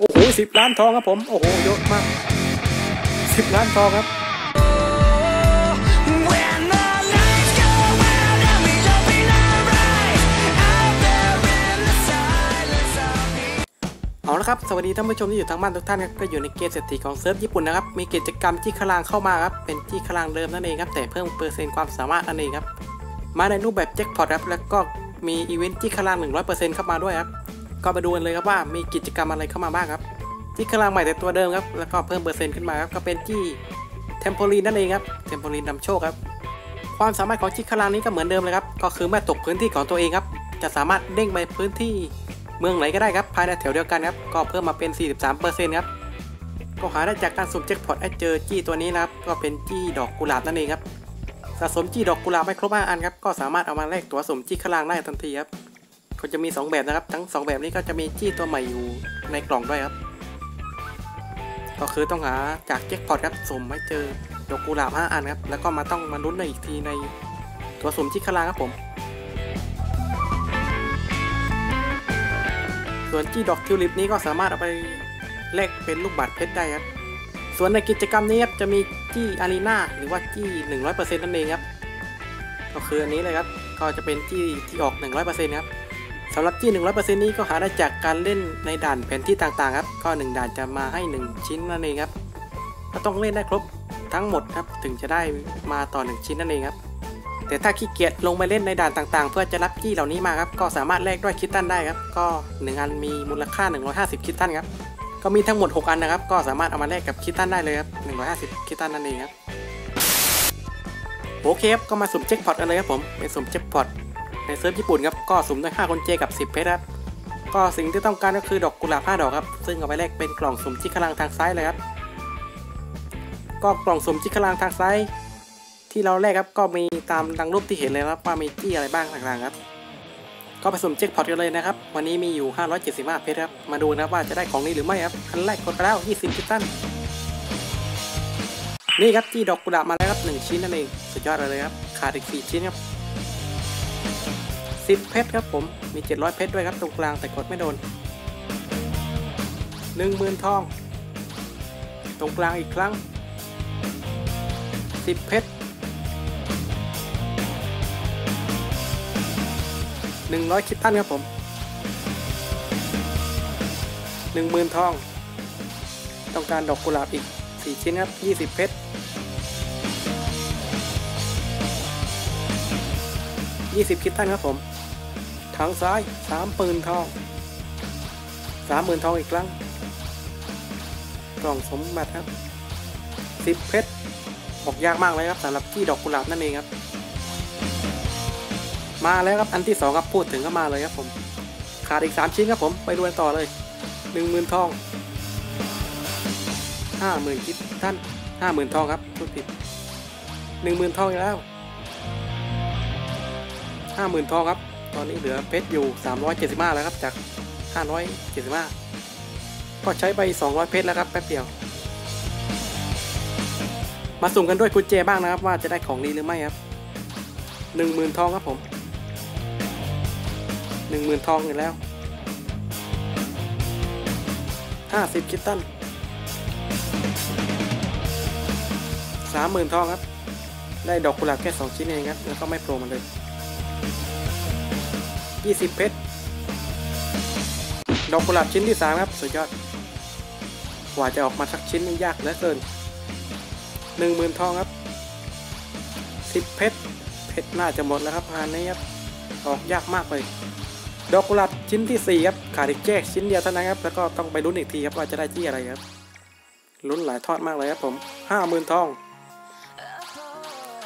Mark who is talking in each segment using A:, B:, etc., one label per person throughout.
A: โอ้โหสิบล้านทองครับผม โอ้โหเยอะมากสิบล้านทองครับเอาละครับ สวัสดีท่านผู้ชมที่อยู่ทางบ้านทุกท่านครับ ก็อยู่ในเกมเศรษฐีของเซิร์ฟญี่ปุ่นนะครับ มีกิจกรรมจี้คลางเข้ามาครับ เป็นจี้คลางเดิมนั่นเองครับ แต่เพิ่มเปอร์เซ็นต์ความสามารถนั่นเองครับ มาในรูปแบบแจ็คพอตครับ แล้วก็มีอีเวนต์จี้คลาง100%เข้ามาด้วยครับ ก็มาดูกันเลยครับว่ามีกิจกรรมอะไรเข้ามาบ้างครับจี้คลางใหม่แต่ตัวเดิมครับ แล้วก็เพิ่มเปอร์เซ็นต์ขึ้นมาครับ ก็เป็นจี้เทมโพลีนนั่นเองครับ เทมโพลีนนำโชคครับ ความสามารถของจิคลางนี้ก็เหมือนเดิมเลยครับ ก็คือเมื่อตกพื้นที่ของตัวเองครับ จะสามารถเด้งไปพื้นที่เมืองไหนก็ได้ครับ ภายในแถวเดียวกันครับ ก็เพิ่มมาเป็น 43%ครับ ก็หาได้จากการสุ่มแจ็คพอตให้เจอจี้ตัวนี้นะครับ ก็เป็นจี้ดอกกุหลาบนั่นเองครับ สะสมจี้ดอกกุหลาบไม่ครบ5อันครับ ก็สามารถเอามาแลกตั๋วสุ่มจี้คลางได้ทันทีครับ ก็จะมี 2 แบบนะครับ ทั้ง 2 แบบนี้ก็จะมีจี้ตัวใหม่อยู่ในกล่องด้วยครับ ก็คือต้องหาจากแจ็คพอตครับสุ่มให้เจอดอกกุหลาบ5อันครับ แล้วก็มาต้องมาลุ้นในอีกทีในตัวสุ่มจี้คลางครับผม ส่วนจี้ดอกทิวลิปนี้ก็สามารถเอาไปแลกเป็นลูกบาศก์เพชรได้ครับ ส่วนในกิจกรรมนี้ครับจะมีจี้อารีนาหรือว่าจี้100%นั่นเองครับ ก็คืออันนี้เลยครับ ก็จะเป็นจี้ที่ออก 100%ครับ สำหรับจี้100%นี้ก็หาได้จากการเล่นในด่านแผนที่ต่างๆครับ ก็ 1 ด่านจะมาให้ 1 ชิ้นนั่นเองครับก็ต้องเล่นได้ครบทั้งหมดครับถึงจะได้มาต่อ 1 ชิ้นนั่นเองครับ แต่ถ้าขี้เกียจลงไปเล่นในด่านต่างๆ เพื่อจะรับจี้เหล่านี้มาครับก็สามารถแลกด้วยคิตตันได้ครับ ก็1อันมีมูลค่า 150 คิตตันครับก็มีทั้งหมด 6 อันนะครับ ก็สามารถเอามาแลกกับคิตตันได้เลยครับ150 คิตตันนั่นเองครับโอเคครับก็มาสุ่มเจ็คพอตกันเลยครับผมเป็นสุ่มเจ็คพอต ในเซิร์ฟญี่ปุ่นครับก็สุ่มได้5คนเจกับ 10 เพชรครับก็สิ่งที่ต้องการก็คือดอกกุหลาบ5ดอกครับซึ่งเอาไปแลกเป็นกล่องสุ่มที่ข้างล่างทางซ้ายเลยครับก็กล่องสุ่มที่ข้างล่างทางซ้ายที่เราแรกครับก็มีตามดังรูปที่เห็นเลยครับว่ามีจี้อะไรบ้างต่างๆครับ ก็ไปสุ่มเช็คพอร์ตกันเลยนะครับ วันนี้มีอยู่ 575 เพชรครับ มาดูนะว่าจะได้ของนี้หรือไม่ครับอันแรกกดไปแล้ว 20คิตตันนี่ครับจี้ดอกกุหลาบมาแล้วครับ 1 ชิ้นนั่นเอง สุดยอดเลยครับ ขาดอีก4ชิ้นครับ 10 เพชรครับผม มี 700 เพชรด้วยครับตรงกลางแต่กดไม่โดน 10,000 ทอง ตรงกลางอีกครั้ง 10 เพชร100 คิตตันครับผม 10,000 ทอง ต้องการดอกกุหลาบอีก 4 ชิ้นครับ 20 เพชร20คิตตันครับผม ทางซ้าย30,000ทอง30,000ทองอีกครั้ง กล่องสมบัติครับ10เพชรออกยากมากเลยครับสำหรับที่ดอกกุหลาบนั่นเองครับ มาแล้วครับอันที่สองครับพูดถึงก็มาเลยครับผม ขาดอีกสามชิ้นครับผมไปดูกันต่อเลยหนึ่งหมื่นทองห้าหมื่นคิดท่านห้าหมื่นทองครับพูดผิดหนึ่งหมื่นทองอีกแล้วห้าหมื่นทองครับ ตอนนี้เหลือเพชรอยู่สามร้อยเจ็ดสิบห้าแล้วครับจากห้าร้อยเจ็ดสิบห้าก็ใช้ไปสองร้อยเพชรแล้วครับแป๊บเดียว มาสุ่มกันด้วยกุญแจบ้างนะครับ ว่าจะได้ของดีหรือไม่ครับหนึ่งหมื่นทองครับผมหนึ่งหมื่นทองอีกแล้วห้าสิบคิตตันสามหมื่นทองครับ ได้ดอกกุหลาบแค่สองชิ้นเองครับ แล้วก็ไม่โผล่มาเลย ยี่สิบเพชร ดอกกุหลาบชิ้นที่สามครับ สุดยอด กว่าจะออกมาสักชิ้นนี่ยากเหลือเกินหนึ่งหมื่นทองครับสิบเพชร เพชรน่าจะหมดแล้วครับงานนี้ครับ ออกยากมากเลย ดอกกุหลาบชิ้นที่ 4 ครับ ขาดอีกแค่ชิ้นเดียวเท่านั้นครับ แล้วก็ต้องไปลุ้นอีกทีครับว่าจะได้ที่อะไรครับ ลุ้นหลายทอดมากเลยครับผมห้าหมื่นทอง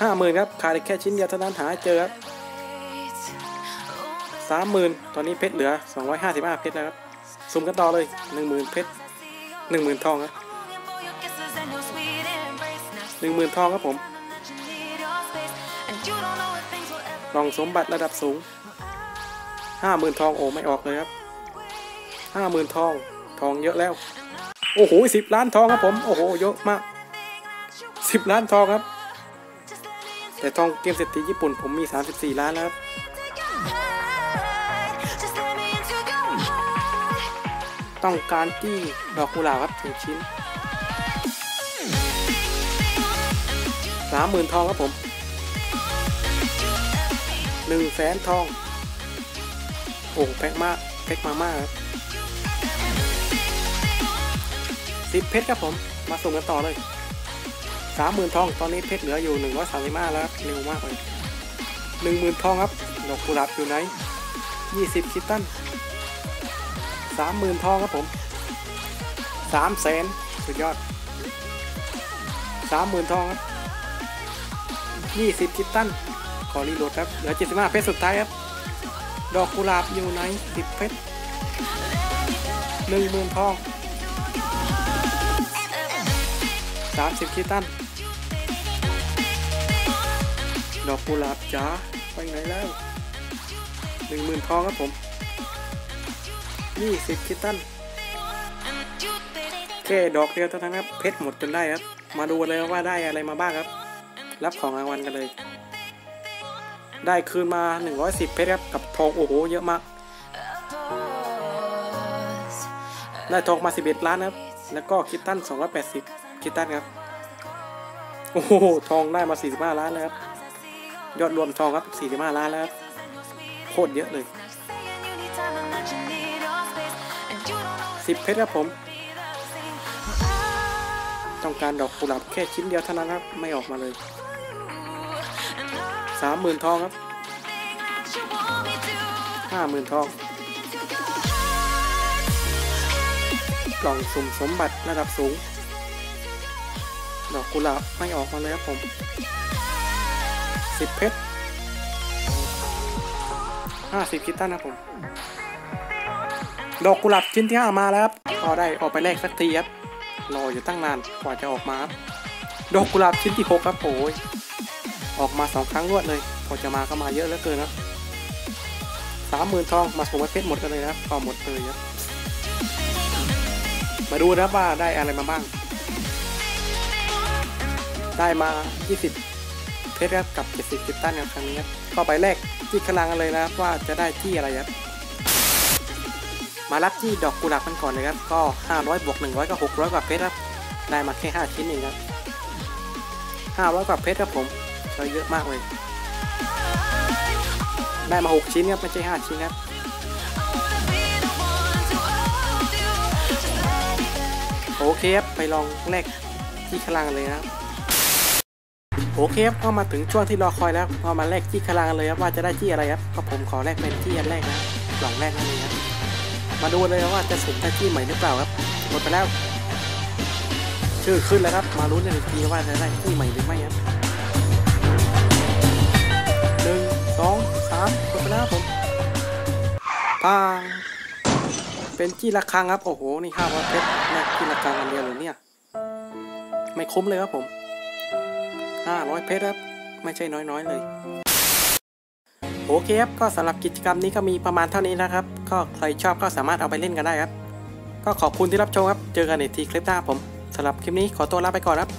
A: ห้าหมื่นครับ ขาดอีกแค่ชิ้นเดียวเท่านั้นหาเจอครับ สามหมื่นตอนนี้เพชรเหลือสองร้อยห้าสิบห้าเพชรแล้วครับสุ่มกันต่อเลยหนึ่งหมื่นเพชรหนึ่งหมื่นทองครับหนึ่งหมื่นทองครับผมกล่องสมบัติระดับสูงห้าหมื่นทองโอ้ไม่ออกเลยครับห้าหมื่นทอง ทองเยอะแล้ว โอ้โหสิบล้านทองครับผม โอ้โหเยอะมากสิบล้านทองครับ แต่ทองเกมเศรษฐีญี่ปุ่นผมมี 34 ล้านแล้วครับ ต้องการที่ดอกกุหลาบครับหนึ่งชิ้นสามหมื่นทองครับผมหนึ่งแสนทองโอ้แพ็กมากแพ็กมามากครับสิบเพชรครับผม มาส่งกันต่อเลยสามหมื่นทอง ตอนนี้เพชรเหลืออยู่หนึ่งร้อยสามสิบห้าแล้วครับเร็วมากเลยหนึ่งหมื่นทองครับ ดอกกุหลาบอยู่ไหนยี่สิบคิตตัน สามหมื่นทองครับผมสามแสนสุดยอดสามหมื่นทองครับยี่สิบคิตตันขอรีโหลดครับ เหลือเจ็ดสิบห้าเพชรสุดท้ายครับ ดอกกุหลาบอยู่ไหนสิบเพชรหนึ่งหมื่นทองสามสิบคิตตันดอกกุหลาบจ๋าไปไหนแล้วหนึ่งหมื่นทองครับผม ยี่สิบคิตตันแค่ดอกเดียวเท่านั้นครับ เพชรหมดจนได้ครับ มาดูเลยว่าได้อะไรมาบ้างครับ รับของรางวัลกันเลย ได้คืนมา 110 เพชรครับ กับทองโอ้โหเยอะมาก ได้ทองมา 11 ล้านครับ แล้วก็คิตตัน 280 คิตตันครับ โอ้โห ทองได้มา 45 ล้านแล้วครับ ยอดรวมทองครับ 45 ล้านแล้วครับ โคตรเยอะเลย 10 เพชรครับผม ต้องการดอกกุหลาบแค่ชิ้นเดียวเท่านั้นครับ ไม่ออกมาเลย 30,000 ทองครับ 50,000 ทอง กล่องสุ่มสมบัติระดับสูง ดอกกุหลาบไม่ออกมาเลยครับผม 10 เพชร50คิตตันนะครับผม ดอกกุหลาบชิ้นที่5มาแล้วครับก็ได้ออกไปแลกสักทีครับรออยู่ตั้งนานกว่าจะออกมาครับดอกกุหลาบชิ้นที่6ครับโอ้ยออกมาสองครั้งรวดเลยพอจะมาก็มาเยอะเหลือเกินครับสามหมื่นทองมาส่งมาเพชรหมดกันเลยนะครับก็หมดเลยครับมาดูนะว่าได้อะไรมาบ้าง ได้มา 20 เพชรครับกับ 70คิตตันครับครั้งนี้ครับก็ไปแลกที่ข้างล่างกันเลยนะครับว่าจะได้ที่อะไรครับ มารับที่ดอกกุหลาบกันก่อนเลยครับ ก็ 500บวก100ก็600 กว่าเพชรครับ ได้มาแค่5ชิ้นเองครับ500 กว่าเพชรครับผมเราเยอะมากเลย ได้มา 6 ชิ้นครับไม่ใช่5ชิ้นครับโอเคครับไปลองแลกที่ข้างล่างเลยนะครับโอเคครับก็มาถึงช่วงที่รอคอยแล้วก็มาแลกที่ข้างล่างเลยครับว่าจะได้ที่อะไรครับก็ผมขอแลกเป็นที่อันแรกนะกล่องแรกนั่นเองครับ มาดูเลยว่าจะสุ่มได้ที่ใหม่หรือเปล่าครับหมดไปแล้ว ชื่อขึ้นแล้วครับ มาลุ้นกันอีกทีว่าจะได้ที่ใหม่หรือไม่ครับหนึ่งสองสามหมดไปแล้วผมพางเป็นที่ระฆังครับ โอ้โห นี่ห้าร้อยเพชรแลกที่ระฆังอันเดียวเลยเนี่ย ไม่คุ้มเลยครับผมห้าร้อยเพชรครับ ไม่ใช่น้อยๆเลย โอเคครับก็สำหรับกิจกรรมนี้ก็มีประมาณเท่านี้นะครับ ก็ใครชอบก็สามารถเอาไปเล่นกันได้ครับ ก็ขอบคุณที่รับชมครับ เจอกันในทีคลิปหน้าผมสำหรับคลิปนี้ขอตัวลาไปก่อนครับ